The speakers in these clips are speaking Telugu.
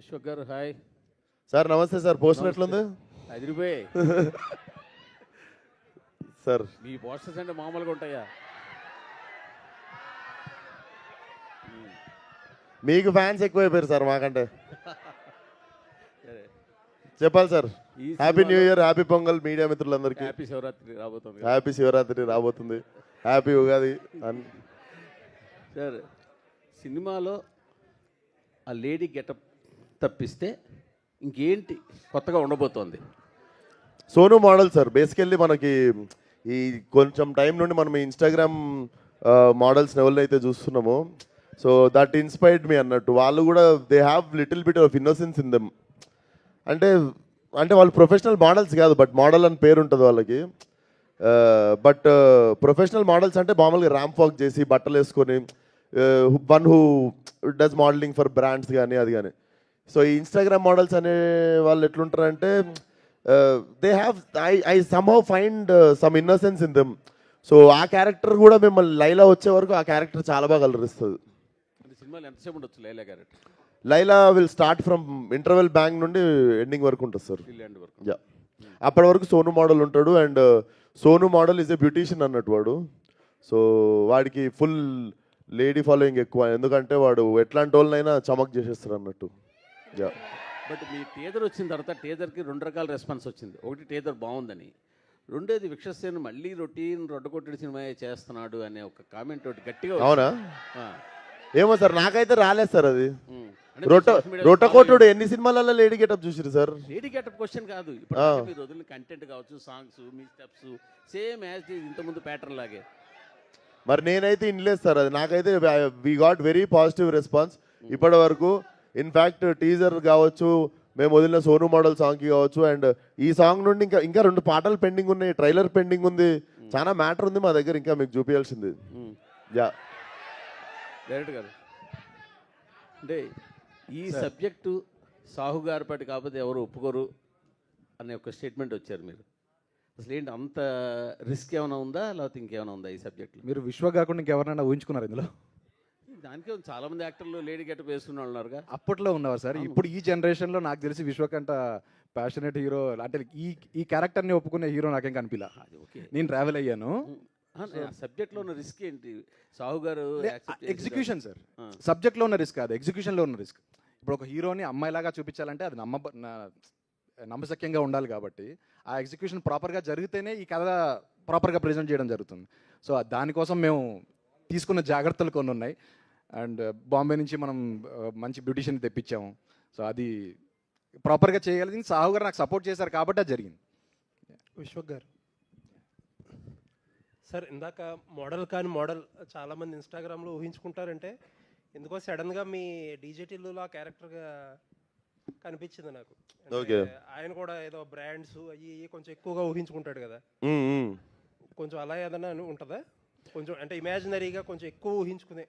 విశ్వక్ గారు హాయ్. సార్ నమస్తే సార్ పోస్టర్ ఎట్లుంది? అదిరిపోయి సార్. మీ పోస్టర్స్ అంటే మామూలుగా ఉంటాయా? మీకు ఫ్యాన్స్ ఎక్కువైపోయారు సార్ మాకంటే. చెప్పాలి sir. Happy new year happy Pongal media మిత్రులందరికీ. హ్యాపీ శివరాత్రి రాబోతుంది. హ్యాపీ శివరాత్రి రాబోతుంది. Happy Ugadi sir. సినిమాలో ఆ లేడీ గెటప్ తప్పిస్తే ఇంకేంటి కొత్తగా ఉండబోతోంది. సోను మోడల్ సార్ బేసికల్లీ మనకి ఈ కొంచెం టైం నుండి మనం ఇన్స్టాగ్రామ్ మోడల్స్ ఎవరినైతే చూస్తున్నామో సో దట్ ఇన్స్పైర్డ్ మీ అన్నట్టు. వాళ్ళు కూడా they have little bit of innocence in them. అంటే అంటే వాళ్ళు ప్రొఫెషనల్ మోడల్స్ కాదు బట్ మోడల్ అని పేరు ఉంటుంది వాళ్ళకి. బట్ ప్రొఫెషనల్ మోడల్స్ అంటే మామూలుగా ర్యాంప్ వాక్ చేసి బట్టలు వేసుకొని one who does modelling for brands కానీ అది కానీ. సో ఈ ఇన్స్టాగ్రామ్ మోడల్స్ అనే వాళ్ళు ఎట్లుంటారంటే they have I I somehow find some innocence in them so ఆ క్యారెక్టర్ కూడా మిమ్మల్ని లైలా వచ్చే వరకు ఆ క్యారెక్టర్ చాలా బాగా అలరిస్తుంది. అంటే సినిమాలు ఎంతసేపు ఉండొచ్చు Laila character? Laila will start from interval bang నుండి ఎండింగ్ వరకు ఉంటుంది సార్. యా అప్పటి వరకు సోను మోడల్ ఉంటాడు and Sonu model is a beautician అన్నట్టు వాడు. సో వాడికి ఫుల్ లేడీ ఫాలోయింగ్ ఎక్కువ. ఎందుకంటే వాడు ఎట్లాంటి వాళ్ళనైనా చమక్ చేసేస్తాడు అన్నట్టు. బట్ మీ టీజర్ వచ్చిన తర్వాత టీజర్కి రెండు రకాల రెస్పాన్స్ వచ్చింది. ఒకటి టీజర్ బాగుందని రెండోది విక్షసేన్ మళ్ళీ రొటీన్ రొడ్డకొట్టడి సినిమా చేస్తున్నాడు అనే ఒక కామెంట్ ఒకటి గట్టిగా. అవునా? ఏమో సార్ నాకైతే రాలేదు సార్ అది. రొట్టకోటుడు ఎన్ని సినిమాలలో లేడీ గెటప్ చూసిరు సార్? లేడీ గెటప్ క్వశ్చన్ కాదు. ఇప్పుడు. మీరు వదిలిన కంటెంట్ కావచ్చు సాంగ్స్ మీ స్టెప్స్ సేమ్ యాజ్ ఇంతకుముందు ప్యాటర్న్ లాగే. మరి నేనైతే ఇన్లేదు సార్ అది. నాకైతే we got very positive response ఇప్పటి వరకు ఇన్ఫ్యాక్ట్ టీజర్ కావచ్చు మేము వదిలిన సోను మోడల్ సాంగ్కి కావచ్చు అండ్ ఈ సాంగ్ నుండి ఇంకా ఇంకా రెండు పాటలు పెండింగ్ ఉన్నాయి ట్రైలర్ పెండింగ్ ఉంది. చాలా మ్యాటర్ ఉంది మా దగ్గర ఇంకా మీకు చూపించాల్సింది యా. డైరెక్ట్ గారు. అంటే ఈ సబ్జెక్టు సాహు గారి పాటి కాకపోతే ఎవరు ఒప్పుకోరు అనే ఒక స్టేట్మెంట్ వచ్చారు మీరు. అసలు ఏంటి అంత రిస్క్ ఏమైనా ఉందా? లేకపోతే ఇంకేమైనా ఉందా ఈ సబ్జెక్ట్లో మీరు విశ్వ కాకుండా ఇంకెవరైనా ఊహించుకున్నారు ఇందులో? దానికే చాలా మంది యాక్టర్లు లేడీ గెటప్ వేసుకున్న వాళ్ళు ఉన్నారుగా. అప్పట్లో ఉన్నవారు సార్. ఇప్పుడు ఈ జనరేషన్లో నాకు తెలిసి విశ్వకంట ప్యాషనెట్ హీరో అంటే ఈ ఈ క్యారెక్టర్ని ఒప్పుకునే హీరో నాకేం కనిపించలా అది ఓకే. నేను ట్రావెల్ అయ్యాను. సబ్జెక్ట్లో ఉన్న రిస్క్ ఏంటి? సాహు గారు accept చేసి- ఎగ్జిక్యూషన్ సార్. సబ్జెక్ట్లో ఉన్న రిస్క్ కాదు ఎగ్జిక్యూషన్లో ఉన్న రిస్క్ ఇప్పుడు ఒక హీరోని అమ్మాయిలాగా చూపించాలంటే అది నమ్మ నమ్మశక్యంగా ఉండాలి కాబట్టి ఆ ఎగ్జిక్యూషన్ ప్రాపర్గా జరిగితేనే ఈ కథ ప్రాపర్గా ప్రజెంట్ చేయడం జరుగుతుంది. సో దానికోసం మేము తీసుకున్న జాగ్రత్తలు కొన్ని ఉన్నాయి. అండ్ బాంబే నుంచి మనం మంచి బ్యూటిషియన్ తెప్పించాము. సో అది ప్రాపర్గా చేయగలిగింది. సాహు గారు నాకు సపోర్ట్ చేశారు కాబట్టి అది జరిగింది. విశ్వక్ గారు. సార్ ఇందాక మోడల్ కాని మోడల్ చాలామంది ఇన్స్టాగ్రామ్లో ఊహించుకుంటారంటే ఎందుకో సడన్గా మీ డీజేటీలో ఆ క్యారెక్టర్గా కనిపించింది నాకు. ఆయన కూడా ఏదో బ్రాండ్స్ అవి ఇవి కొంచెం ఎక్కువగా ఊహించుకుంటాడు కదా. కొంచెం అలా ఏదైనా అని ఉంటుందా? కొంచెం అంటే ఇమాజినరీగా కొంచెం ఎక్కువ ఊహించుకునే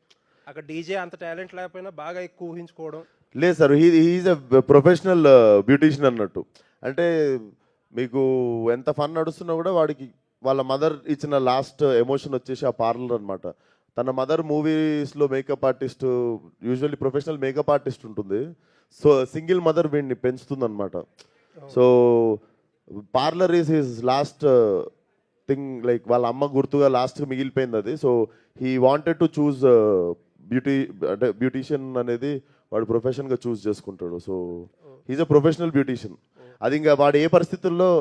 అక్కడ డీజే అంత టాలెంట్ లేకపోయినా బాగా ఎక్కువ ఊహించుకోవడం. లేదు sir he he's a professional beautician అన్నట్టు. అంటే మీకు ఎంత ఫన్ నడుస్తున్నా కూడా వాడికి వాళ్ళ మదర్ ఇచ్చిన లాస్ట్ ఎమోషన్ uh, వచ్చేసి ఆ పార్లర్ అనమాట తన మదర్ మూవీస్లో makeup artist usually professional makeup artist ఉంటుంది. సో సింగిల్ మదర్ వీడిని పెంచుతుందన్నమాట. So parlour is his last thing like వాళ్ళ అమ్మ గుర్తుగా లాస్ట్ మిగిలిపోయింది అది. So he wanted to choose beauty అంటే బ్యూటీషియన్ అనేది వాడు ప్రొఫెషన్గా చూస్ చేసుకుంటాడు. So he's a professional beautician అది ఇంకా వాడు ఏ పరిస్థితుల్లో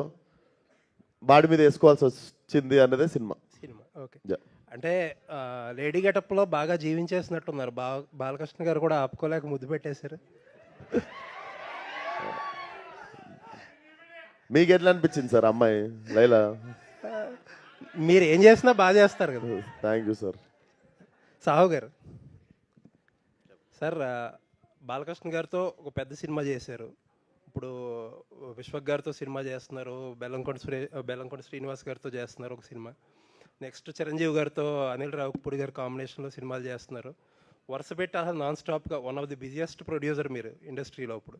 వాడి మీద వేసుకోవాల్సి వచ్చింది అన్నదే సినిమా. సినిమా ఓకే. అంటే లేడీ గెటప్లో బాగా జీవించేసినట్టున్నారు. బా బాలకృష్ణ గారు కూడా ఆపుకోలేక ముద్దు పెట్టేశారు. మీకు ఎట్లా అనిపించింది సార్ అమ్మాయి లైలా? మీరు ఏం చేసినా బాగా చేస్తారు కదా. థ్యాంక్ యూ సార్ సాహు గారు. సార్ బాలకృష్ణ గారితో ఒక పెద్ద సినిమా చేశారు. ఇప్పుడు విశ్వక్ గారితో సినిమా చేస్తున్నారు బెల్లంకొండ శ్రీ బెల్లంకొండ శ్రీనివాస్ గారితో చేస్తున్నారు ఒక సినిమా. నెక్స్ట్ చిరంజీవి గారితో అనిల్ రావుపూడి గారి కాంబినేషన్లో సినిమాలు చేస్తున్నారు. వరుస పెట్టి అసలు నాన్ స్టాప్గా one of the busiest producer మీరు ఇండస్ట్రీలో ఇప్పుడు.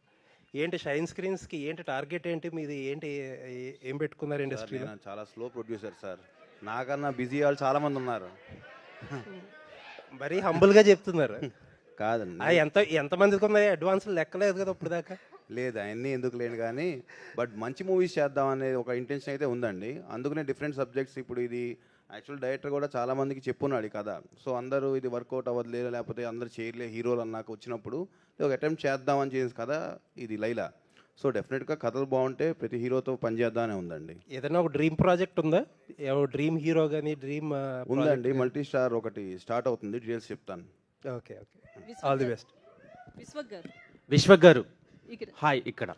ఏంటి షైన్ స్క్రీన్స్కి ఏంటి టార్గెట్ ఏంటి మీది ఏంటి ఏ- పెట్టుకున్నారు నేను చాలా స్లో ప్రొడ్యూసర్ సార్. నాకన్నా బిజీ వాళ్ళు చాలా మంది ఉన్నారు. మరీ హంబుల్గా చెప్తున్నారు. కాదండి. ఎంత ఎంతమందికి ఉన్నాయి? అడ్వాన్స్ లెక్కలేదు కదా ఇప్పుడు దాకా లేదు అవన్నీ ఎందుకు లేను కానీ బట్ మంచి మూవీస్ చేద్దాం అనే ఒక ఇంటెన్షన్ అయితే ఉందండి. అందుకనే డిఫరెంట్ సబ్జెక్ట్స్ ఇప్పుడు ఇది యాక్చువల్ డైరెక్టర్ కూడా చాలా మందికి చెప్పున్నాడు ఈ కథ. సో అందరూ ఇది వర్కౌట్ అవ్వదులే లేకపోతే అందరూ చేయలే హీరోలు అన్నాక వచ్చినప్పుడు ఒక అటెంప్ట్ చేద్దామని చేసిన కథ ఇది లైలా. సో డెఫినెట్గా కథలు బాగుంటే ప్రతి హీరోతో పనిచేద్దామనే ఉందండి. ఏదైనా ఒక డ్రీమ్ ప్రాజెక్ట్ ఉందా? డ్రీమ్ హీరో కానీ డ్రీమ్ ఉందండి మల్టీ స్టార్ ఒకటి స్టార్ట్ అవుతుంది డీటెయిల్స్ చెప్తాను. Okay okay. All the best Vishwak garu Vishwak garu ఇక్కడ. హాయ్ ఇక్కడ.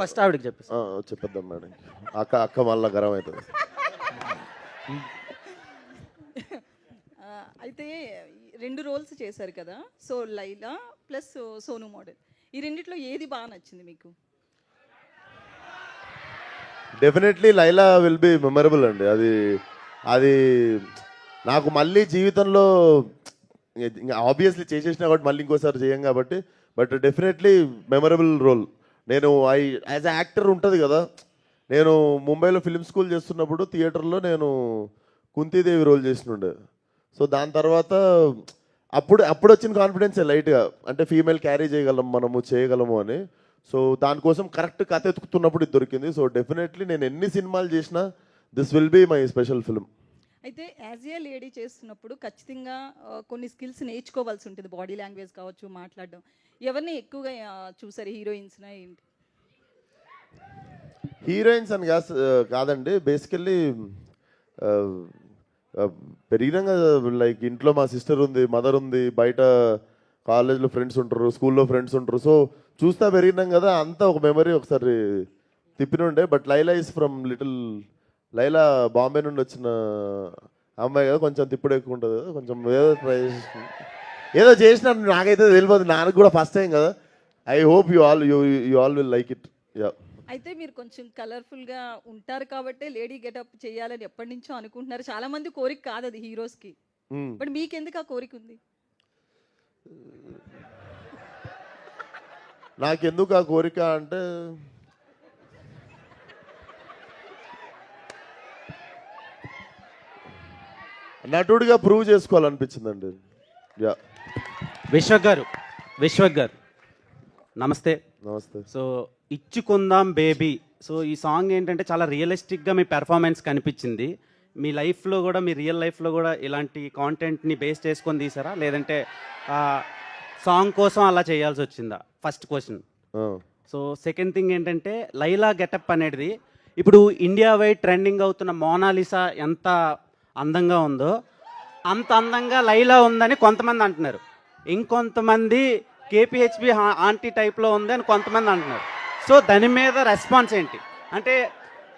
ఫస్ట్ ఆవిడకి చెప్పేసి ఆ, చెప్పేద్దాం మేడం అక్క అక్క మళ్ళా గరం అవుతుంది. అయితే ఈ రెండు రోల్స్ చేశారు కదా so Laila plus Sonu model. ఈ రెండిట్లో ఏది బాగా నచ్చింది మీకు? Definitely Laila will be memorable అండి. అది అది నాకు మళ్ళీ జీవితంలో ఆబ్వియస్లీ చేసేసినా కాబట్టి మళ్ళీ ఇంకోసారి చేయం కాబట్టి బట్ డెఫినెట్లీ మెమరబుల్ రోల్ నేను ఐ యాజ్ అ యాక్టర్ ఉంటుంది కదా నేను ముంబైలో ఫిలిం స్కూల్ చేస్తున్నప్పుడు థియేటర్లో నేను కుంతీదేవి రోల్ చేసినుండే. సో దాని తర్వాత అప్పుడు అప్పుడు వచ్చిన కాన్ఫిడెన్సే లైట్గా అంటే ఫీమేల్ క్యారీ చేయగలం మనము చేయగలము అని. సో దానికోసం కరెక్ట్ కథ ఎత్తుకుతున్నప్పుడు ఇది దొరికింది. సో డెఫినెట్లీ నేను ఎన్ని సినిమాలు చేసినా this will be my special film అయితే యాజ్ ఏ లేడీ చేస్తున్నప్పుడు ఖచ్చితంగా కొన్ని స్కిల్స్ నేర్చుకోవాల్సి ఉంటుంది. బాడీ లాంగ్వేజ్ కావచ్చు మాట్లాడడం. ఎవరిని ఎక్కువగా చూసారు? హీరోయిన్స్నా ఏంటి? హీరోయిన్స్ అని కాస్ కాదండి. బేసికల్లీ పెరిగినాక లైక్ ఇంట్లో మా సిస్టర్ ఉంది మదర్ ఉంది బయట కాలేజ్లో ఫ్రెండ్స్ ఉంటారు స్కూల్లో ఫ్రెండ్స్ ఉంటారు. సో చూస్తా పెరిగినాం కదా. అంతా ఒక మెమరీ ఒకసారి తిప్పినుండే. But Laila is from little Laila Bombay నుండి వచ్చిన అమ్మాయి కదా కొంచెం తిప్పుడు ఎక్కువ ఉంటుంది కదా కొంచెం ఏదో ట్రై ఏదో చేసిన నాకైతే తెలియదు నాకు కూడా ఫస్ట్ టైం కదా. I hope you all you you all will like it yeah అయితే మీరు కొంచెం కలర్ఫుల్గా ఉంటారు కాబట్టి లేడీ గెటప్ చేయాలని ఎప్పటి నుంచో అనుకుంటున్నారు. చాలా మంది కోరిక కాదు అది హీరోస్కి బట్ మీకెందుకు ఆ కోరిక ఉంది? నాకెందుకు ఆ కోరిక అంటే నటుడిగా ప్రూవ్ చేసుకోవాలనిపించిందండి. యా. విశ్వక్ గారు విశ్వక్ గారు నమస్తే. నమస్తే. సో ఇచ్చుకుందాం బేబీ. సో ఈ సాంగ్ ఏంటంటే చాలా రియలిస్టిక్గా మీ పెర్ఫార్మెన్స్ కనిపించింది. మీ లైఫ్లో కూడా మీ రియల్ లైఫ్లో కూడా ఇలాంటి కాంటెంట్ని బేస్ చేసుకొని తీసారా? లేదంటే సాంగ్ కోసం అలా చేయాల్సి వచ్చిందా? First question. So second thing ఏంటంటే లైలా గెటప్ అనేది ఇప్పుడు ఇండియా వైడ్ ట్రెండింగ్ అవుతున్న మోనాలిసా ఎంత అందంగా ఉందో అంత అందంగా లైలా ఉందని కొంతమంది అంటున్నారు. ఇంకొంతమంది కేపీహెచ్బి ఆంటీ టైప్లో ఉంది అని కొంతమంది అంటున్నారు. సో దాని మీద రెస్పాన్స్ ఏంటి? అంటే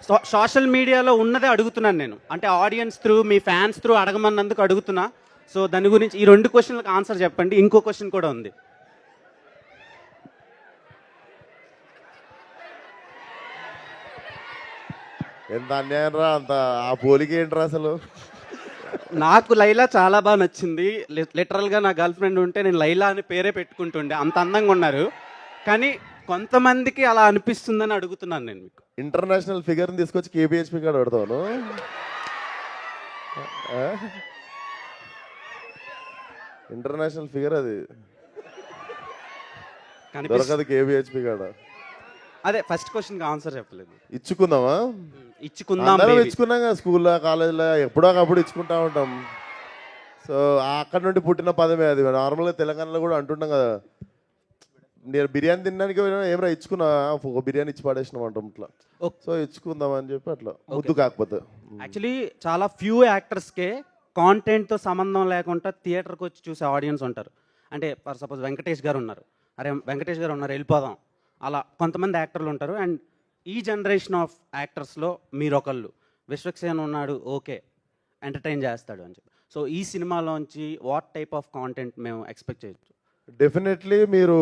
సో- సోషల్ మీడియాలో ఉన్నదే అడుగుతున్నాను నేను. అంటే ఆడియన్స్ త్రూ మీ ఫ్యాన్స్ త్రూ అడగమన్నందుకు అడుగుతున్నా. సో దాని గురించి ఈ రెండు క్వశ్చన్లకు ఆన్సర్ చెప్పండి. ఇంకో క్వశ్చన్ కూడా ఉంది. ఎంత అన్యాయం రా అంత? ఆ పోలిక ఏంట్రా అసలు? నాకు లైలా చాలా బాగా నచ్చింది. లిటరల్గా నా గర్ల్ ఫ్రెండ్ ఉంటే నేను లైలా అని పేరే పెట్టుకుంటుండే. అంత అందంగా ఉన్నారు. కానీ కొంతమందికి అలా అనిపిస్తుందని అడుగుతున్నాను నేను మీకు. ఇంటర్నేషనల్ ఫిగర్ని తీసుకొచ్చి కేబిహెచ్పి కాడ పెడతాను ఇంటర్నేషనల్ ఫిగర్ అది. దొరకదు కేబిహెచ్పి కాడ. అదే ఫస్ట్ క్వశ్చన్కి ఆన్సర్ చెప్పలేదు. ఇచ్చుకుందామా? ఇచ్చుకుందాం అందరం baby. ఇచ్చుకున్నాం కదా స్కూల్లో కాలేజీలో ఎప్పుడో ఒకప్పుడు ఇచ్చుకుంటా ఉంటాం. సో అక్కడ నుండి పుట్టిన పదమే అది. నార్మల్గా తెలంగాణలో కూడా అంటుంటాం కదా నేను బిర్యానీ తినడానికి పోయినా ఏమరా ఇచ్చుకున్నా? ఒక బిర్యానీ ఇచ్చి పడేసినాం అంటాం ఇట్లా. సో ఇచ్చుకుందాం అని చెప్పి అట్లా. ముద్దు కాకపోతే. యాక్చువల్లీ చాలా ఫ్యూ యాక్టర్స్కే కాంటెంట్తో సంబంధం లేకుండా థియేటర్కి వచ్చి చూసే ఆడియన్స్ ఉంటారు. అంటే ఫర్ సపోజ్ వెంకటేష్ గారు ఉన్నారు. అరే వెంకటేష్ గారు ఉన్నారు వెళ్ళిపోదాం. అలా కొంతమంది యాక్టర్లు ఉంటారు. అండ్ ఈ జనరేషన్ ఆఫ్ యాక్టర్స్లో మీరు ఒకళ్ళు విశ్వక్సేన్ ఉన్నాడు ఓకే. ఎంటర్టైన్ చేస్తాడు అని చెప్పి. సో ఈ సినిమాలోంచి వాట్ టైప్ ఆఫ్ కాంటెంట్ మేము ఎక్స్పెక్ట్ చేయొచ్చు? డెఫినెట్లీ మీరు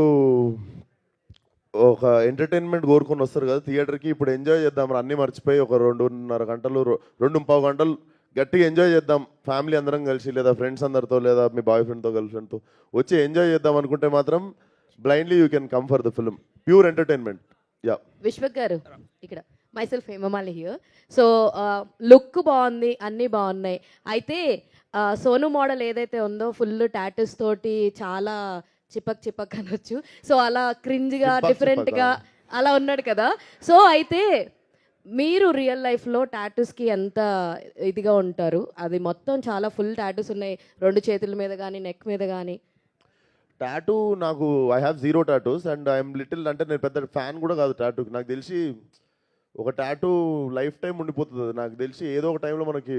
ఒక ఎంటర్టైన్మెంట్ కోరుకొని వస్తారు కదా థియేటర్కి. ఇప్పుడు ఎంజాయ్ చేద్దాం అన్నీ మర్చిపోయి ఒక రెండున్నర గంటలు రెండు పావు గంటలు గట్టిగా ఎంజాయ్ చేద్దాం. ఫ్యామిలీ అందరం కలిసి లేదా ఫ్రెండ్స్ అందరితో లేదా మీ బాయ్ ఫ్రెండ్తో గర్ల్ ఫ్రెండ్తో వచ్చి ఎంజాయ్ చేద్దాం అనుకుంటే మాత్రం blindly you can come for the film. Pure entertainment. Yeah. Vishwak garu ఇక్కడ. Myself Hemamali here so look బాగుంది అన్నీ బాగున్నాయి. అయితే సోను మోడల్ ఏదైతే ఉందో ఫుల్ టాటూస్ తోటి చాలా చిపక్ చిపక్ అనొచ్చు. సో అలా క్రింజ్గా డిఫరెంట్గా అలా ఉన్నాడు కదా. సో అయితే మీరు రియల్ లైఫ్లో టాటూస్కి ఎంత ఇదిగా ఉంటారు? అది మొత్తం చాలా ఫుల్ టాటూస్ ఉన్నాయి. రెండు చేతుల మీద కానీ నెక్ మీద కానీ టాటూ నాకు I have zero tattoos and I'm little అంటే నేను పెద్ద ఫ్యాన్ కూడా కాదు టాటూకి నాకు తెలిసి ఒక టాటూ లైఫ్ టైం ఉండిపోతుంది అది. నాకు తెలిసి ఏదో ఒక టైంలో మనకి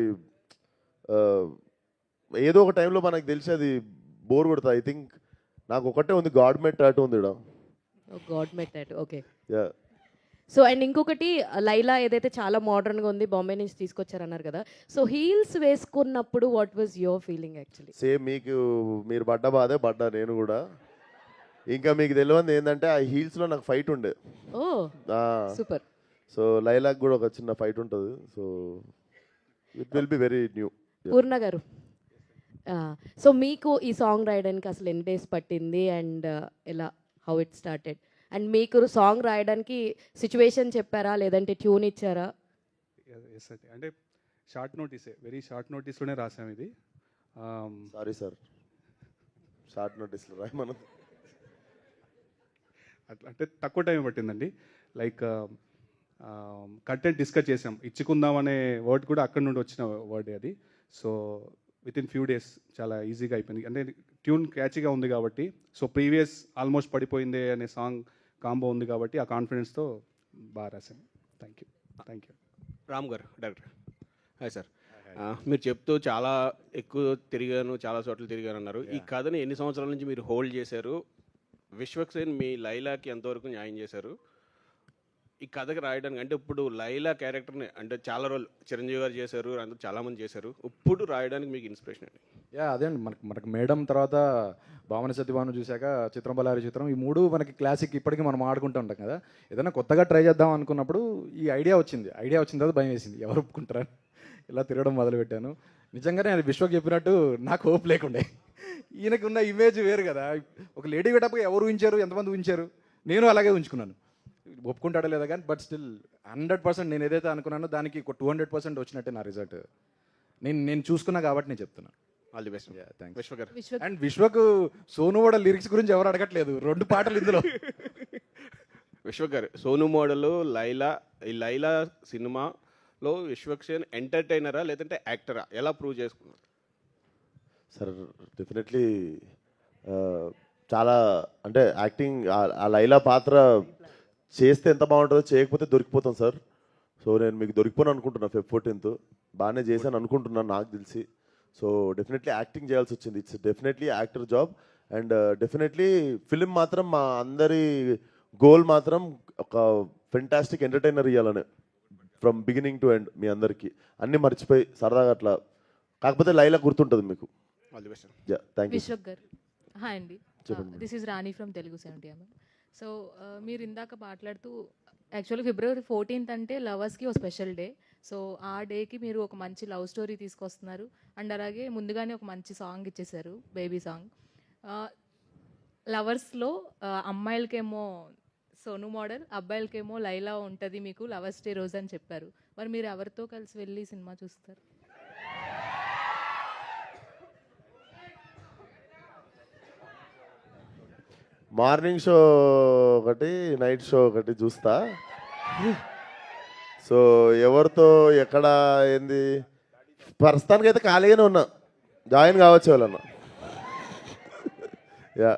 ఏదో ఒక టైంలో మనకి తెలిసి అది బోర్ కొడుతుంది. ఐ థింక్ నాకు ఒకటే ఉంది గాడ్ మేడ్ టాటూ ఉంది ఇక్కడ god met tattoo okay yeah so and ఇంకొకటి లైలా ఏదైతే చాలా మోడర్న్గా ఉంది బాంబే నుంచి తీసుకొచ్చారన్నారు కదా. సో హీల్స్ వేసుకున్నప్పుడు what was your feeling actually same మీకు మీరు పడ్డ బాధే పడ్డా నేను కూడా. ఇంకా మీకు తెలియంది ఏంటంటే ఆ హీల్స్లో నాకు ఫైట్ ఉండే. ఓ సూపర్. సో లైలాక్ కూడా ఒక చిన్న ఫైట్ ఉంటుంది. So it will be very new Purna garu. So మీకు ఈ సాంగ్ రాయడానికి అసలు ఎన్ని డేస్ పట్టింది? అండ్ ఎలా హౌ ఇట్ స్టార్టెడ్ అండ్ మీకు సాంగ్ రాయడానికి సిచ్యువేషన్ చెప్పారా? లేదంటే ట్యూన్ ఇచ్చారా? అంటే షార్ట్ నోటీసే వెరీ షార్ట్ నోటీస్లోనే రాసాం ఇది. సారీ సార్ షార్ట్ నోటీస్లో రాయి మనం అట్లా అంటే తక్కువ టైం పట్టిందండి. లైక్ కంటెంట్ డిస్కస్ చేసాం. ఇచ్చుకుందాం అనే వర్డ్ కూడా అక్కడ నుండి వచ్చిన వర్డ్ అది. So with in few days చాలా ఈజీగా అయిపోయింది. అంటే ట్యూన్ క్యాచీగా ఉంది కాబట్టి సో ప్రీవియస్ ఆల్మోస్ట్ పడిపోయిందే అనే సాంగ్ కాంబో ఉంది కాబట్టి ఆ కాన్ఫిడెన్స్తో బాగా రాశాను thank you thank you Ram garu director. Hi sir మీరు చెప్తూ చాలా ఎక్కువ తిరిగాను చాలా చోట్ల తిరిగాను అన్నారు ఈ కథని ఎన్ని సంవత్సరాల నుంచి మీరు హోల్డ్ చేశారు? విశ్వక్సేన్ మీ లైలాకి ఎంతవరకు న్యాయం చేశారు? ఈ కథకి రాయడానికి అంటే ఇప్పుడు లైలా క్యారెక్టర్ని అంటే చాలా రోజులు చిరంజీవి గారు చేశారు అందరూ చాలామంది చేశారు. ఇప్పుడు రాయడానికి మీకు ఇన్స్పిరేషన్ అండి యా అదే అండి. మనకు మనకు మేడం తర్వాత భావన సత్యభావన చూశాక చిత్రం బలారి చిత్రం ఈ మూడు మనకి క్లాసిక్ ఇప్పటికీ మనం ఆడుకుంటూ ఉంటాం కదా. ఏదైనా కొత్తగా ట్రై చేద్దాం అనుకున్నప్పుడు ఈ ఐడియా వచ్చింది. ఐడియా వచ్చిన తర్వాత భయం వేసింది. ఎవరు ఒప్పుకుంటారా? ఇలా తిరగడం మొదలుపెట్టాను. నిజంగానే అది విశ్వకి చెప్పినట్టు నాకు హోప్ లేకుండే. ఈయనకు ఉన్న ఇమేజ్ వేరు కదా. ఒక లేడీ గెటప్గా ఎవరు ఉంచారు ఎంతమంది ఉంచారు నేను అలాగే ఉంచుకున్నాను ఒప్పుకుంటాడో లేదా కానీ బట్ స్టిల్ హండ్రెడ్ పర్సెంట్ నేను ఏదైతే అనుకున్నానో దానికి ఒక టూ హండ్రెడ్ పర్సెంట్ వచ్చినట్టే నా రిజల్ట్ నేను నేను చూసుకున్నా కాబట్టి నేను చెప్తున్నాను ఆల్ ది బెస్ట్ విశ్వ గారు విశ్వ అండ్ విశ్వకు సోను కూడా లిరిక్స్ గురించి ఎవరు అడగట్లేదు. రెండు పాటలు ఇందులో. విశ్వ గారు సోను మోడల్ లైలా ఈ లైలా సినిమాలో విశ్వక్సేన్ ఎంటర్టైనరా లేదంటే యాక్టరా ఎలా ప్రూవ్ చేసుకున్నారు? సార్ డెఫినెట్లీ చాలా అంటే యాక్టింగ్ ఆ లైలా పాత్ర చేస్తే ఎంత బాగుంటుందో చేయకపోతే దొరికిపోతాం సార్ సో నేను మీకు దొరికిపోను అనుకుంటున్నా ఫెబ్ ఫోర్టీన్త్ బాగానే చేశాను అనుకుంటున్నాను నాకు తెలిసి. సో డెఫినెట్లీ యాక్టింగ్ చేయాల్సి వచ్చింది. It's definitely actor job and definitely film మాత్రం మా అందరి గోల్ మాత్రం ఒక ఫెంటాస్టిక్ ఎంటర్టైనర్ ఇవ్వాలని ఫ్రమ్ బిగినింగ్ టు ఎండ్ మీ అందరికీ. అన్నీ మర్చిపోయి సరదాగా అట్లా. కాకపోతే లైలా గుర్తుంటుంది మీకు. థ్యాంక్ యూ హాయ్ అండి. This is Rani from Telugu seventy so మీరు ఇందాక మాట్లాడుతూ యాక్చువల్లీ ఫిబ్రవరి ఫోర్టీన్త్ అంటే లవర్స్కి ఒక స్పెషల్ డే సో ఆ డేకి మీరు ఒక మంచి లవ్ స్టోరీ తీసుకొస్తున్నారు. అండ్ అలాగే ముందుగానే ఒక మంచి సాంగ్ ఇచ్చేసారు బేబీ సాంగ్. లవర్స్లో అమ్మాయిలకేమో సోను మోడల్ అబ్బాయిలకేమో లైలా ఉంటుంది మీకు లవర్స్ డే రోజు అని చెప్పారు. మరి మీరు ఎవరితో కలిసి వెళ్ళి సినిమా చూస్తారు? మార్నింగ్ షో ఒకటి నైట్ షో ఒకటి చూస్తా. సో ఎవరితో ఎక్కడ ఏంది? ప్రస్తుతానికి అయితే ఖాళీగానే ఉన్నా. జాయిన్ కావచ్చు వాళ్ళన్న యా.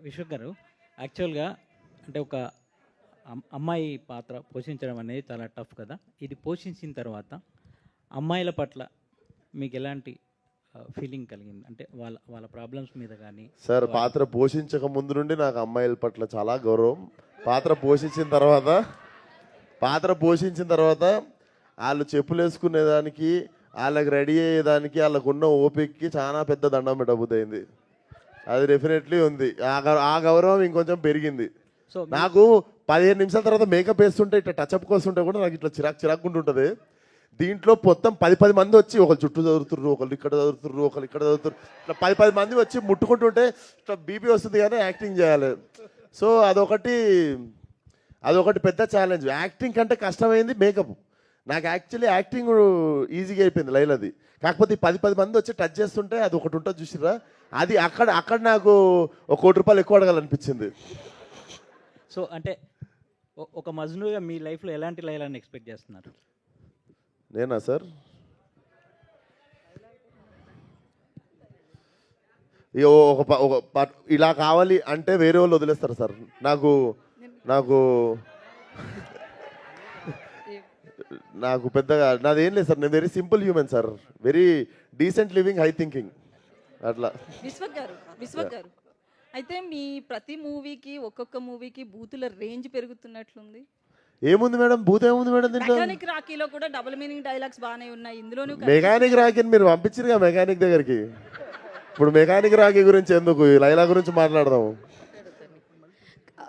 విశ్వక్ గారు యాక్చువల్గా అంటే ఒక అమ్- అమ్మాయి పాత్ర పోషించడం అనేది చాలా టఫ్ కదా. ఇది పోషించిన తర్వాత అమ్మాయిల పట్ల మీకు ఎలాంటి ఫీలింగ్ కలిగింది? అంటే వాళ్ళ వాళ్ళ ప్రాబ్లమ్స్ మీద కానీ సార్ పాత్ర పోషించక ముందు నుండి నాకు అమ్మాయిల పట్ల చాలా గౌరవం. పాత్ర పోషించిన తర్వాత పాత్ర పోషించిన తర్వాత వాళ్ళు చెప్పులు వేసుకునేదానికి వాళ్ళకి రెడీ అయ్యేదానికి వాళ్ళకు ఉన్న ఓపికకి చాలా పెద్ద దండం పెట్టబుద్దయింది అది డెఫినెట్లీ ఉంది. ఆ గౌ- ఆ గౌరవం ఇంకొంచెం పెరిగింది. సో నాకు పదిహేను నిమిషాల తర్వాత మేకప్ వేస్తుంటే ఇట్లా టచ్అప్ కోస్తుంటే కూడా నాకు ఇట్లా చిరాకు చిరాకు ఉంటుంది దీంట్లో మొత్తం పది పది మంది వచ్చి ఒకరు చుట్టూ చదువుతుర్రు ఒకరు ఇక్కడ చదువుతుర్రు ఒకరు ఇక్కడ చదువుతుర్రు ఇట్లా పది పది మంది వచ్చి ముట్టుకుంటుంటే ఇట్లా బీపీ వస్తుంది కానీ యాక్టింగ్ చేయాలి. సో అదొకటి అదొకటి పెద్ద ఛాలెంజ్ యాక్టింగ్ కంటే కష్టమైంది మేకప్ నాకు యాక్చువల్లీ యాక్టింగ్ ఈజీగా అయిపోయింది లైలది కాకపోతే పది పది మంది వచ్చి టచ్ చేస్తుంటే అది ఒకటి ఉంటుంది చూసిరా అది అక్కడ అక్కడ నాకు ఒక కోటి రూపాయలు ఎక్కువ అడగాలనిపించింది. సో అంటే ఒక మజ్నుగా మీ లైఫ్లో ఎలాంటి లైలాన్ని ఎక్స్పెక్ట్ చేస్తున్నారు? నేనా సార్? ఇక ఒక ఇలా కావాలి అంటే వేరే వాళ్ళు వదిలేస్తారు సార్. నాకు నాకు నాకు పెద్దగా నాదేం లేదు సార్ నేను very simple human sir very decent living high thinking అట్లా. విశ్వక్ గారు విశ్వక్ గారు. అయితే మీ ప్రతి మూవీకి ఒక్కొక్క మూవీకి బూతుల రేంజ్ పెరుగుతున్నట్లుంది? ఏముంది మేడం? భూత ఏముంది మేడం దీంట్లో? మెకానిక్ రాకీలో కూడా డబుల్ మీనింగ్ డైలాగ్స్ బాగానే ఉన్నాయి. ఇందులోనూ మెకానిక్ రాకిని మీరు పంపించారుగా మెకానిక్ దగ్గరికి? ఇప్పుడు మెకానిక్ రాకి గురించి ఎందుకు? లైలా గురించి మాట్లాడదాము.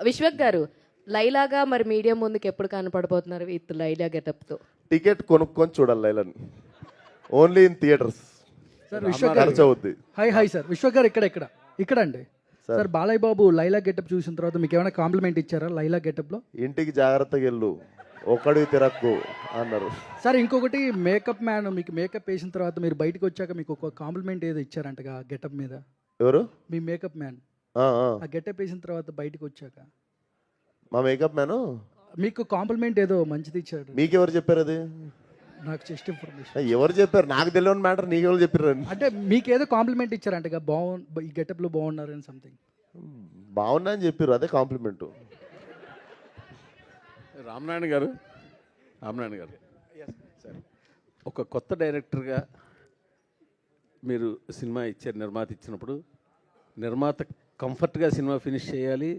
విశ్వక్ గారు లైలాగా మరి మీడియం ముందుకు ఎప్పుడు కనపడబోతున్నారు విత్ లైలా గెటప్తో? టికెట్ కొనుక్కొని చూడాలి లైలాని. Only in theatres sir Vishwak garu ఖర్చు అవుద్ది hi hi sir Vishwak garu ఇక్కడ ఇక్కడ. ఇక్కడ అండి. సార్. బాలయ్య బాబు లైలా గెటప్ చూసిన తర్వాత మీకు ఏమైనా కాంప్లిమెంట్ ఇచ్చారా లైలా గెటప్లో? ఇంటికి జాగ్రత్తగా వెళ్ళు. ఒక్కడికి తిరక్కు అన్నారు. సార్ ఇంకొకటి మేకప్ మ్యాన్ మీకు మేకప్ వేసిన తర్వాత మీరు బయటకు వచ్చాక మీకు ఒక కాంప్లిమెంట్ ఏదో ఇచ్చారంటగా గెటప్ మీద. ఎవరు? మీ మేకప్ మ్యాన్ ఆ, ఆ. ఆ గెటప్ వేసిన తర్వాత బయటకు వచ్చాక. మా మేకప్ మ్యాను మీకు కాంప్లిమెంట్ ఏదో మంచిది ఇచ్చాడు. మీకెవరు చెప్పారు అది? నాకు జస్ట్ ఇన్ఫర్మేషన్ ఎవరు చెప్పారు? నాకు తెలియని మ్యాటర్ నీకెవరు చెప్పారు అంటే మీకు ఏదో కాంప్లిమెంట్ ఇచ్చారంటగా బాగు ఈ గెటప్లో బాగున్నారని సంథింగ్ బాగున్నా అని చెప్పారు అదే కాంప్లిమెంట్ రామనారాయణ గారు రామనారాయణ గారు. ఒక కొత్త డైరెక్టర్గా మీరు సినిమా ఇచ్చారు నిర్మాత ఇచ్చినప్పుడు నిర్మాత కంఫర్ట్గా సినిమా ఫినిష్ చేయాలి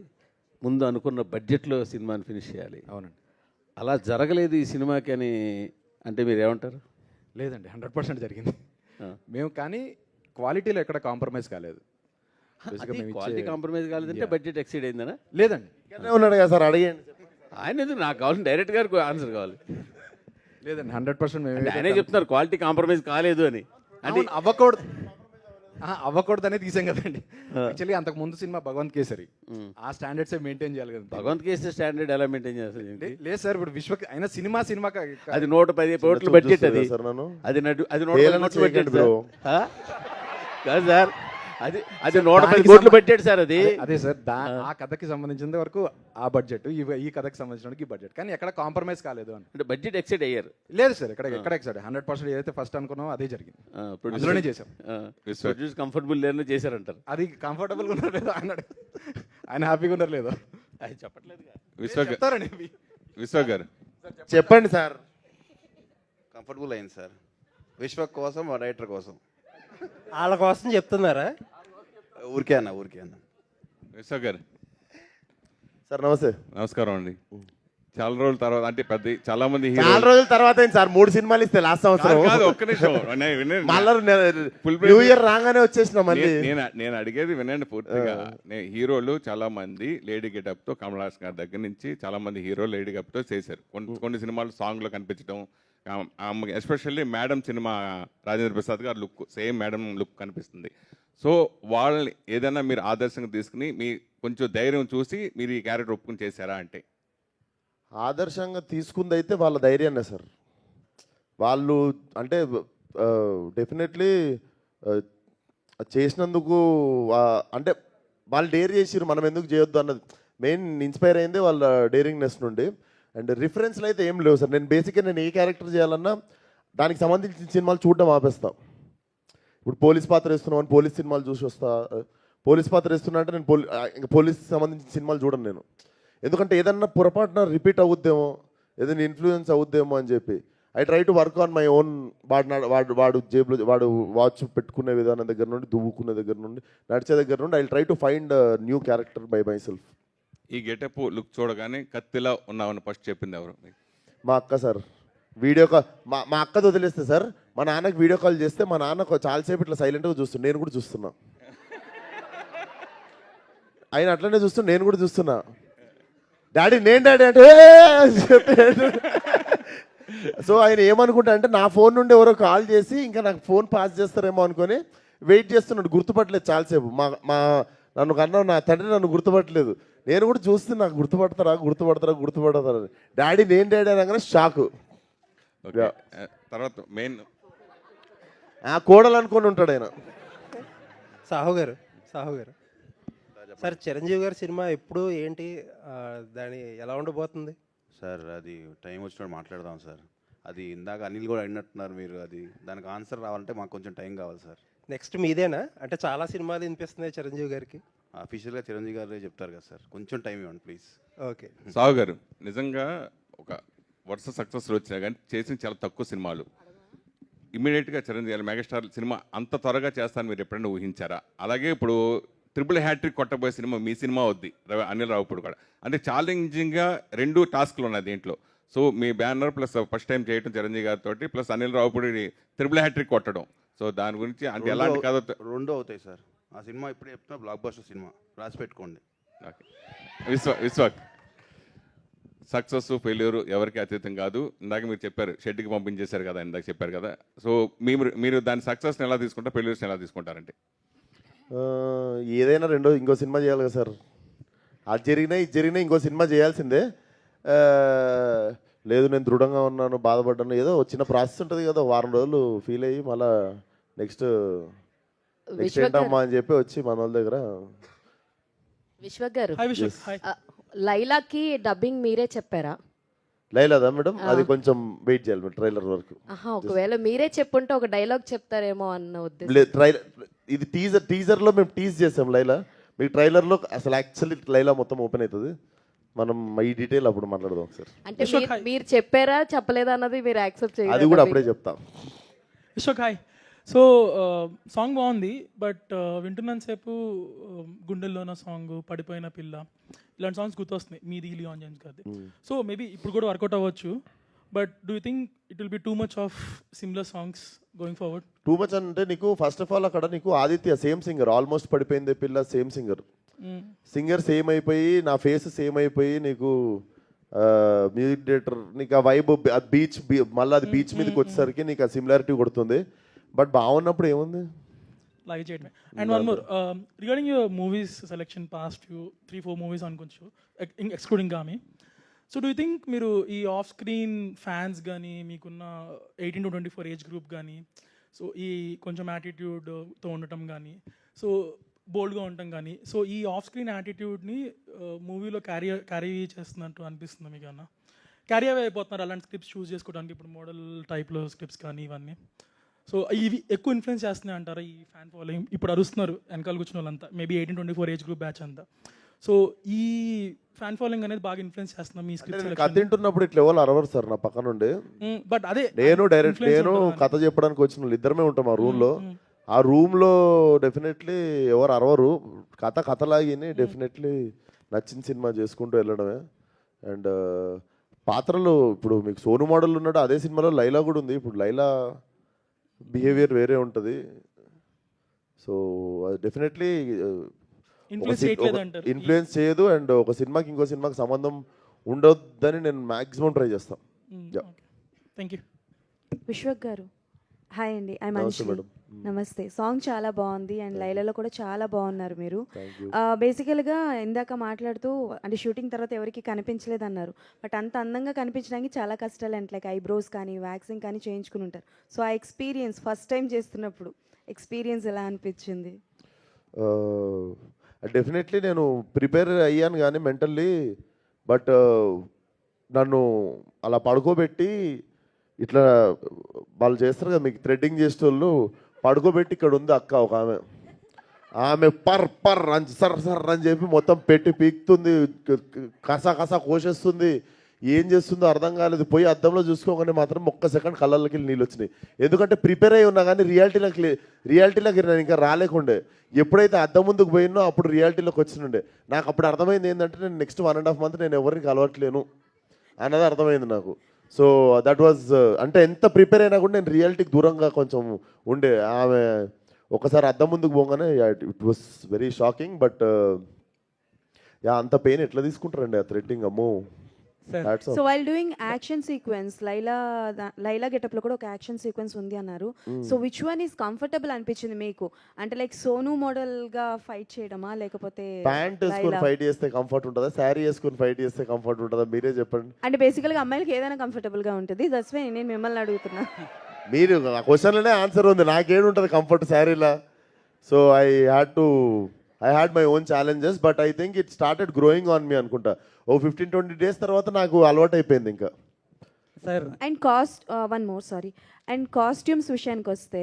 ముందు అనుకున్న బడ్జెట్లో సినిమాని ఫినిష్ చేయాలి. అవునండి. అలా జరగలేదు ఈ సినిమాకి అని అంటే మీరు ఏమంటారు? లేదండి హండ్రెడ్ పర్సెంట్ జరిగింది. మేము కానీ క్వాలిటీలో ఎక్కడ కాంప్రమైజ్ కాలేదు. క్వాలిటీ కాంప్రమైజ్ కాలేదంటే. బడ్జెట్ ఎక్సీడ్ అయిందనా? లేదండి. ఉన్నాడు కదా సార్ అడిగండి ఆయన ఎందుకు నాకు కావాలి? డైరెక్ట్ గారికి ఆన్సర్ కావాలి. లేదండి హండ్రెడ్ పర్సెంట్ ఆయనే చెప్తున్నారు క్వాలిటీ కాంప్రమైజ్ కాలేదు అని. అంటే అంటే అవ్వకూడదు. అవ్వకూడదు అనేది తీసాం కదండి. యాక్చువల్లీ అంతకు ముందు సినిమా భగవంత్ కేసరి. ఆ స్టాండర్డ్స్ మెయింటైన్ చేయాలి కదా భగవంత్ కేసే స్టాండర్డ్ ఎలా మెయింటైన్ చేస్తారు ఏంటి? లేదు సార్ ఇప్పుడు విశ్వ అయినా సినిమా సినిమా అది నూట పది కోట్ల బడ్జెట్ అది. చూస్తున్నా సార్ నన్ను? అది నటు అది నూట బడ్జెట్? కాదు సార్. అది అది నూట పది కోట్ల బడ్జెట్ సార్ అది. అదే- సార్ దా ఆ. కథకి సంబంధించిన వరకు ఆ బడ్జెట్ ఈ కథకి సంబంధించిన ఈ బడ్జెట్. కానీ ఎక్కడ కాంప్రమైజ్ కాలేదు అని. అంటే బడ్జెట్ ఎక్సైడ్ అయ్యారు. లేదు సార్ ఎక్కడ ఎక్కడ ఎక్సైడ్ హండ్రెడ్ పర్సెంట్ ఏదైతే ఫస్ట్ అనుకున్నామో అదే జరిగింది. అందులోనే చేసాం ప్రొడ్యూస్ కంఫర్టబుల్ లేదని చేశారంటారు. అది కంఫర్టబుల్ ఉన్నారు లేదో అడగ- ఆయన హ్యాపీగా ఉన్నారు లేదో. అది చెప్పట్లేదు. విశ్వ గారు. చెప్పండి. సార్. కంఫర్టబుల్ అయింది సార్. విశ్వ కోసం రైటర్ కోసం. వాళ్ళ కోసం చెప్తున్నారా? ఊరికే అన్న ఊరికే అన్న. విశ్వ గారు. సార్ నమస్తే. నమస్కారం అండి. చాలా రోజుల తర్వాత అంటే పెద్ద చాలా మంది చాలా రోజుల తర్వాత సార్? మూడు సినిమాలు ఇస్తే లాస్ట్ సంవత్సరం. కాదు, ఒక్క నిమిషం. నేను- వినండి. మళ్ళా Full న్యూ ఇయర్ రాగానే వచ్చేసిన మళ్ళీ. నేను- నేను నేను అడిగేది వినండి పూర్తిగా. నేను హీరోలు చాలా మంది లేడీ గెటప్తో కమల్ హాసన్ గారి దగ్గర నుంచి చాలా మంది హీరోలు లేడీ గెటప్తో చేశారు. కొన్ని కొన్ని సినిమాలు సాంగ్లో కనిపించడం especially madam cinema Rajendra Prasad garu look same madam look కనిపిస్తుంది. సో వాళ్ళని ఏదైనా మీరు ఆదర్శంగా తీసుకుని మీ కొంచెం ధైర్యం చూసి మీరు ఈ క్యారెక్టర్ ఒప్పుకుని చేశారా అంటే? ఆదర్శంగా తీసుకుంది అయితే వాళ్ళ ధైర్యాన్నే సార్. వాళ్ళు అంటే డెఫినెట్లీ చేసినందుకు అంటే వాళ్ళు డేర్ చేసిరు మనం ఎందుకు చేయొద్దు అన్నది. మెయిన్ ఇన్స్పైర్ అయింది వాళ్ళ డేరింగ్నెస్ నుండి. అండ్ రిఫరెన్స్లు అయితే ఏం లేవు సార్. నేను బేసిక్గా నేను ఏ క్యారెక్టర్ చేయాలన్నా దానికి సంబంధించిన సినిమాలు చూడడం ఆపేస్తాను ఇప్పుడు పోలీస్ పాత్ర వేస్తున్నాం అని పోలీస్ సినిమాలు చూసి వస్తా పోలీస్ పాత్ర వేస్తున్నా అంటే నేను పోలీ ఇంకా పోలీస్ సంబంధించిన సినిమాలు చూడను నేను. ఎందుకంటే ఏదన్నా పొరపాటున రిపీట్ అవుద్దేమో ఏదైనా ఇన్ఫ్లుయెన్స్ అవుద్దేమో అని చెప్పి I try to work on my own వాడు వాడు వాడు జేబులో వాడు వాచ్ పెట్టుకునే విధానం దగ్గర నుండి దువ్వుకునే దగ్గర నుండి నడిచే దగ్గర నుండి I try to find new character by myself ఈ గెటప్ లుక్ చూడగానే కత్తిలా ఉన్నామని ఫస్ట్ చెప్పింది ఎవరు? మా అక్క సార్. వీడియో కాల్ మా మా అక్కది వదిలేస్తే సార్ మా నాన్నకి వీడియో కాల్ చేస్తే మా నాన్నకు చాలాసేపు ఇట్లా సైలెంట్గా చూస్తున్నా నేను కూడా చూస్తున్నా. ఆయన అట్లనే చూస్తున్నా నేను కూడా చూస్తున్నా. డాడీ నేను డాడీ అంటే సో ఆయన ఏమనుకుంటా అంటే నా ఫోన్ నుండి ఎవరో కాల్ చేసి ఇంకా నాకు ఫోన్ పాస్ చేస్తారేమో అనుకొని వెయిట్ చేస్తున్నాడు గుర్తుపట్టలేదు చాలాసేపు. మా మా నన్ను కన్నా నా తండ్రి నన్ను గుర్తుపట్టలేదు. నేను కూడా చూస్తే నాకు గుర్తుపడతారా గుర్తుపడతారా గుర్తుపడతారా డాడీ నేను డాడీ అనగానే షాకు. తర్వాత మెయిన్ ఆ కోడలు అనుకొని ఉంటాడు ఆయన. సాహు గారు సాహు గారు. సార్ చిరంజీవి గారి సినిమా ఎప్పుడు ఏంటి దాని ఎలా ఉండబోతుంది? సార్ అది టైం వచ్చినప్పుడు మాట్లాడదాం సార్. అది ఇందాక అనిల్ కూడా అడిగినట్టున్నారు మీరు అది దానికి ఆన్సర్ రావాలంటే మాకు కొంచెం టైం కావాలి సార్. నెక్స్ట్ మీదేనా? అంటే చాలా సినిమాలు వినిపిస్తున్నాయి చిరంజీవి గారికి. అఫీషియల్గా చిరంజీవి గారే చెప్తారు కదా సార్. కొంచెం టైం ఇవ్వండి ప్లీజ్. ఓకే. సాగు గారు నిజంగా ఒక వరుస సక్సెస్లు వచ్చినా కానీ చేసిన చాలా తక్కువ సినిమాలు. ఇమీడియట్గా చిరంజీవి గారు మెగాస్టార్ సినిమా అంత త్వరగా చేస్తాను మీరు ఎప్పుడైనా ఊహించారా? అలాగే ఇప్పుడు ట్రిపుల్ హ్యాట్రిక్ కొట్టబోయే సినిమా మీ సినిమా వద్ది రవి అనిల్ రావుపూడి కూడా. అంటే ఛాలెంజింగ్గా రెండు టాస్క్లు ఉన్నాయి దీంట్లో. సో మీ బ్యానర్ ప్లస్ ఫస్ట్ టైం చేయటం చిరంజీవి గారితో plus Anil Ravipudi triple hattrick కొట్టడం. సో దాని గురించి అంటే ఎలాంటి కథ అవు- రెండు అవుతాయి సార్. ఆ సినిమా ఇప్పుడు చెప్తున్నా బ్లాక్ బస్టర్ సినిమా. రాసి పెట్టుకోండి. ఓకే. విశ్వ విశ్వక్. సక్సెస్ ఫెయిల్యూర్ ఎవరికి అతీతం కాదు. ఇందాక మీరు చెప్పారు షెడ్కి పంపించేశారు కదా ఇందాక చెప్పారు కదా. సో మీరు మీరు దాని సక్సెస్ని ఎలా తీసుకుంటారు ఫెయిల్యూర్స్ని ఎలా తీసుకుంటారంటే? ఏదైనా రెండో ఇంకో సినిమా చేయాలి కదా సార్. అది జరిగినా ఇది జరిగినా ఇంకో సినిమా చేయాల్సిందే. లేదు నేను దృఢంగా ఉన్నాను బాధపడ్డాను ఏదో చిన్న ప్రాసెస్ ఉంటుంది కదా వారం రోజులు ఫీల్ అయ్యి మళ్ళా నెక్స్ట్ నెక్స్ట్ ఏంటమ్మా అని చెప్పి వచ్చి మన వాళ్ళ దగ్గర విశ్వక్ గారు. లైలాకి డబ్బింగ్ మీరే చెప్పారా? లైలాదా మేడం. అది కొంచెం వెయిట్ చేయాలి మేడం ట్రైలర్ వరకు. ఆహా ఒకవేళ మీరే చెప్పుంటే ఒక డైలాగ్ చెప్తారేమో అన్న ఉద్దేశం. లేదు ట్రైలర్ ఇది టీజర్ టీజర్లో మేము టీజ్ చేసాం లైలా. మీకు ట్రైలర్లో అసలు యాక్చువల్లీ లైలా మొత్తం ఓపెన్ అవుతుంది మనం ఈ డీటెయిల్ అప్పుడు మాట్లాడదాం ఒకసారి. అంటే మీరు- మీరు చెప్పారా చెప్పలేదా అన్నది మీరు యాక్సెప్ట్ అది చేయలేదు కూడా అప్పుడే చెప్తాం. విశ్వక్ హాయ్ సో సాంగ్ బాగుంది బట్ వింటున్నంతసేపు గుండెల్లోన సాంగ్ పడిపోయిన పిల్ల ఇలాంటి సాంగ్స్ గుర్తొస్తున్నాయి. మీది లియాన్ జేమ్స్ గారిది. సో మేబీ ఇప్పుడు కూడా వర్కౌట్ అవ్వచ్చు but do think it will be too much of similar songs going forward? Too much అంటే నీకు ఫస్ట్ ఆఫ్ ఆల్ అక్కడ నీకు ఆదిత్య సేమ్ సింగర్ ఆల్మోస్ట్ పడిపోయింది పిల్ల సేమ్ సింగర్. సింగర్ సేమ్ అయిపోయి నా ఫేస్ సేమ్ అయిపోయి నీకు మ్యూజిక్ డైరెక్టర్ నీకు ఆ వైబ్ బీచ్ మళ్ళీ అది బీచ్ మీదకి వచ్చేసరికి నీకు ఆ సిమిలారిటీ కొడుతుంది. బట్ బాగున్నప్పుడు ఏముంది? లాగే చేయడమే and one more regarding your movies selection past few three four movies అనుకోవచ్చు excluding Gaami so do think మీరు ఈ ఆఫ్ స్క్రీన్ ఫ్యాన్స్ కానీ మీకున్న eighteen to twenty four age group కానీ సో ఈ కొంచెం యాటిట్యూడ్తో ఉండటం కానీ సో బోల్డ్గా ఉండటం కానీ సో ఈ ఆఫ్ స్క్రీన్ యాటిట్యూడ్ని మూవీలో క్యారీ క్యారీ చేస్తున్నట్టు అనిపిస్తుంది మీకు అన్న క్యారీ అవే అయిపోతున్నారు అలాంటి స్క్రిప్ట్స్ చూస్ చేసుకోవడానికి ఇప్పుడు మోడల్ టైప్లో స్క్రిప్ట్స్ కానీ ఇవన్నీ. సో ఇవి ఎక్కువ ఇన్ఫ్లుయెన్స్ చేస్తున్నాయి అంటారా ఈ ఫ్యాన్ ఫాలోయింగ్ ఇప్పుడు అరుస్తున్నారు వెనకాల కూర్చున్న వాళ్ళంతా. Maybe eighteen twenty four age group batch అంతా. సో ఈ ఫ్యాన్ ఫాలోయింగ్ అనేది బాగా ఇన్ఫ్లుయెన్స్ చేస్తున్నాం మీ కథ స్క్రిప్ట్ తింటున్నప్పుడు ఇట్లా ఎవరు అరవరు సార్ నా పక్క నుండి? బట్ అదే నేను డైరెక్ట్ నేను. కథ చెప్పడానికి వచ్చిన వాళ్ళు ఇద్దరమే ఉంటాం ఆ రూమ్లో ఆ రూమ్లో డెఫినెట్లీ ఎవరు అరవరు. కథ కథలాగిని డెఫినెట్లీ నచ్చిన సినిమా చేసుకుంటూ వెళ్ళడమే. అండ్ పాత్రలు ఇప్పుడు మీకు సోను మోడల్ ఉన్నాడు అదే సినిమాలో లైలా కూడా ఉంది. ఇప్పుడు లైలా బిహేవియర్ వేరే ఉంటుంది. సో అది డెఫినెట్లీ. ఇన్ఫ్లుయెన్స్ చేయదు అండ్ ఒక సినిమాకి ఇంకో సినిమాకి సంబంధం ఉండొద్దని నేను మాక్సిమం ట్రై చేస్తాను. Thank you. Vishwak garu. Hi అండి. I madam. నమస్తే. సాంగ్ చాలా బాగుంది అండ్ లైలలో కూడా చాలా బాగున్నారు మీరు. బేసికల్గా ఇందాక మాట్లాడుతూ అంటే షూటింగ్ తర్వాత ఎవరికి కనిపించలేదు అన్నారు బట్ అంత అందంగా కనిపించడానికి చాలా కష్టాలు అంటే లైక్ ఐబ్రోస్ కానీ వ్యాక్సింగ్ కానీ చేయించుకుని ఉంటారు. సో ఆ ఎక్స్పీరియన్స్ ఫస్ట్ టైం చేస్తున్నప్పుడు ఎక్స్పీరియన్స్ ఎలా అనిపించింది? డెఫినెట్లీ నేను ప్రిపేర్ అయ్యాను కానీ మెంటల్లీ బట్ నన్ను అలా పడుకోబెట్టి ఇట్లా వాళ్ళు చేస్తారు కదా మీకు థ్రెడ్డింగ్ చేసేటోళ్ళు పడుకోబెట్టి ఇక్కడ ఉంది అక్క ఒక ఆమె. ఆమె పర్ పర్ అని సర్ సర్ అని చెప్పి మొత్తం పెట్టి పీక్తుంది కసా కసా కోసేస్తుంది. ఏం చేస్తుందో అర్థం కాలేదు. పోయి అద్దంలో చూసుకోగానే మాత్రం ఒక్క సెకండ్ కళ్ళకి నీళ్ళు వచ్చినాయి. ఎందుకంటే ప్రిపేర్ అయి ఉన్నా కానీ రియాలిటీలోకి లే- రియాలిటీలోకి నేను ఇంకా రాలేకుండే. ఎప్పుడైతే అద్దం ముందుకు పోయినో అప్పుడు రియాలిటీలోకి వచ్చినుండే. నాకు అప్పుడు అర్థమైంది ఏంటంటే నేను next one and half month నేను ఎవరిని కలవట్లేను. అన్నది అర్థమైంది నాకు. సో దట్ వాజ్ అంటే ఎంత ప్రిపేర్ అయినా కూడా నేను రియాలిటీకి దూరంగా కొంచెం ఉండే ఆమె ఒకసారి అద్దం ముందుకు పోగానే it was very shocking but yeah అంత పెయిన్ ఎట్లా తీసుకుంటారండి ఆ థ్రెడ్డింగ్ అమ్మో. So while doing action sequence Laila Laila గెటప్లో కూడా ఒక యాక్షన్ సీక్వెన్స్ ఉంది అన్నారు. So which one is comfortable అనిపించింది మీకు? అంటే లైక్ సోను మోడల్గా ఫైట్ చేయడమా? లేకపోతే ప్యాంట్ వేసుకొని? ఫైట్ చేస్తే కంఫర్ట్ ఉంటుందా? శారీ వేసుకొని ఫైట్ చేస్తే కంఫర్ట్ ఉంటుందా? మీరే చెప్పండి. అంటే బేసికల్గా అమ్మాయిలకి ఏదైనా కంఫర్టబుల్గా ఉంటుంది. దట్స్ వై నేను మిమ్మల్ని అడుగుతున్నా. మీరు క్వశ్చన్లోనే ఆన్సర్ ఉంది. నాకేడు ఉంటుంది comfort శారీలా so I had to I had my own challenges but I think it started growing on me అనుకుంటా. ఓ ఫిఫ్టీన్ ట్వంటీ డేస్ తర్వాత నాకు అలవాటు అయిపోయింది ఇంకా. Sir and cost one more sorry and costumes విషయానికి వస్తే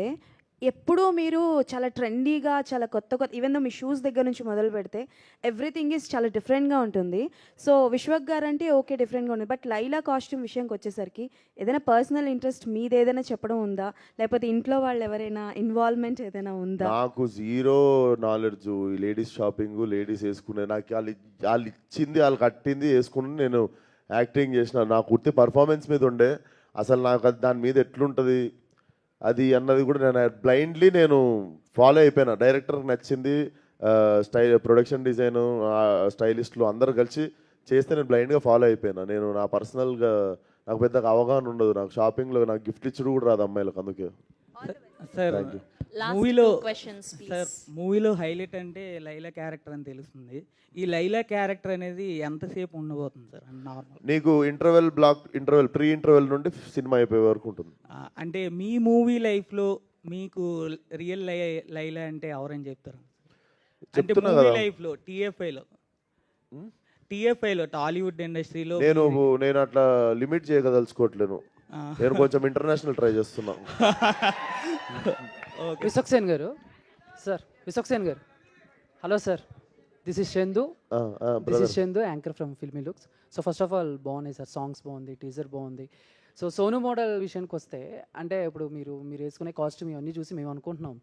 ఎప్పుడూ మీరు చాలా ట్రెండీగా చాలా కొత్త కొత్త ఈవెన్ మీ షూస్ దగ్గర నుంచి మొదలు పెడితే ఎవ్రీథింగ్ ఈజ్ చాలా డిఫరెంట్గా ఉంటుంది. సో విశ్వక్ గారు అంటే ఓకే డిఫరెంట్గా ఉంది. బట్ లైలా కాస్ట్యూమ్ విషయంకి వచ్చేసరికి ఏదైనా పర్సనల్ ఇంట్రెస్ట్ మీది ఏదైనా చెప్పడం ఉందా? లేకపోతే ఇంట్లో వాళ్ళు ఎవరైనా ఇన్వాల్వ్మెంట్ ఏదైనా ఉందా? నాకు zero knowledge ladies shopping ladies వేసుకునే నాకు వాళ్ళు వాళ్ళు ఇచ్చింది వాళ్ళు కట్టింది వేసుకుని నేను యాక్టింగ్ చేసిన. నాకు కుర్తి పర్ఫార్మెన్స్ మీద ఉండే. అసలు నాకు దాని మీద ఎట్లుంటుంది? అది అన్నది కూడా నేను బ్లైండ్లీ నేను ఫాలో అయిపోయినా. డైరెక్టర్కి నచ్చింది స్టై ప్రొడక్షన్ డిజైన్ స్టైలిస్టులు అందరు కలిసి చేస్తే నేను బ్లైండ్గా ఫాలో అయిపోయినా. నేను నా పర్సనల్గా నాకు పెద్దగా అవగాహన ఉండదు. నాకు షాపింగ్లో నాకు గిఫ్ట్ ఇచ్చుడు కూడా రాదు అమ్మాయిలకు అందుకే. సార్ మూవీలో. సార్ మూవీలో హైలైట్ అంటే లైలా క్యారెక్టర్ అని తెలుస్తుంది. ఈ లైలా క్యారెక్టర్ అనేది ఎంతసేపు ఉండబోతుంది సార్ నార్మల్ నీకు interval block interval pre interval నుండి సినిమా అయిపోయే వరకు ఉంటుంది. అంటే మీ మూవీ లైఫ్లో మీకు రియల్ లై లైలా అంటే ఎవరని చెప్తారు? అంటే చెప్తున్నా మూవీ. లైఫ్లో టీఎఫ్ఐలో టీఎఫ్ఐలో టాలీవుడ్ ఇండస్ట్రీలో నేను నేను అట్లా లిమిట్ చేయగదలుచుకోవట్లేను. నేను కొంచెం ఇంటర్నేషనల్ ట్రై చేస్తున్నా. Vishwaksen garu. Sir Vishwaksen garu. Hello sir this is Chandu this. Is Chandu anchor from filmy looks so first of all బాగున్నాయి సార్ సాంగ్స్ బాగుంది టీజర్ బాగుంది. సో సోను మోడల్ విషయానికి వస్తే అంటే ఇప్పుడు మీరు మీరు వేసుకునే కాస్ట్యూమ్ ఇవన్నీ చూసి మేము అనుకుంటున్నాం.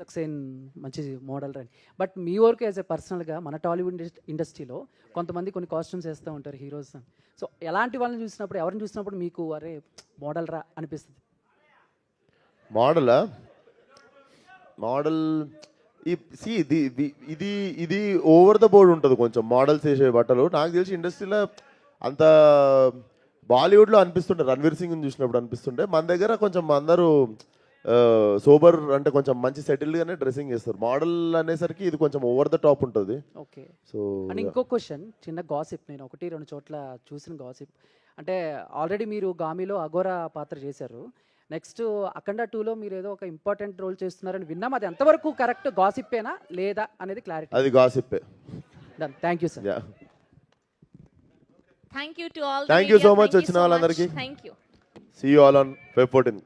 సక్సేన్ మంచి మోడల్ అని బట్ మీ వరకు యాజ్ ఎ పర్సనల్గా మన టాలీవుడ్ ఇండస్ట్రీలో కొంతమంది కొన్ని కాస్ట్యూమ్స్ వేస్తూ ఉంటారు హీరోస్ సో ఎలాంటి వాళ్ళని చూసినప్పుడు ఎవరిని చూసినప్పుడు మీకు అరే మోడల్ రా అనిపిస్తుంది? మోడలా? మోడల్ ఈ సి ఇది ఇది- ఇది ఓవర్ ద బోర్డ్ ఉంటుంది కొంచెం మోడల్స్ వేసే బట్టలు. నాకు తెలిసి ఇండస్ట్రీలో అంత బాలీవుడ్లో అనిపిస్తుండే రణ్వీర్ సింగ్ చూసినప్పుడు అనిపిస్తుండే. మన దగ్గర కొంచెం అందరూ సోబర్ అంటే కొంచెం మంచి సెటిల్డ్గానే డ్రెస్సింగ్ చేస్తారు. మోడల్ అనేసరికి ఇది కొంచెం ఓవర్ ద టాప్ ఉంటుంది. ఓకే సో అండ్ ఇంకో క్వశ్చన్ చిన్న గాసిప్ నేను ఒకటి రెండు చోట్ల చూసిన గాసిప్ అంటే ఆల్రెడీ మీరు గామిలో అఘోరా పాత్ర చేశారు. నెక్స్ట్ అఖండ టూలో మీరు ఏదో ఒక ఇంపార్టెంట్ రోల్ చేస్తున్నారని విన్నాం. అది ఎంతవరకు కరెక్ట్ గాసిప్పేనా లేదా అనేది క్లారిటీ అది గాసిప్పే done thank you sir yeah you to all. the thank you. So much వచ్చిన. వాళ్ళందరికీ. Thank you. See you all on Feb fourteen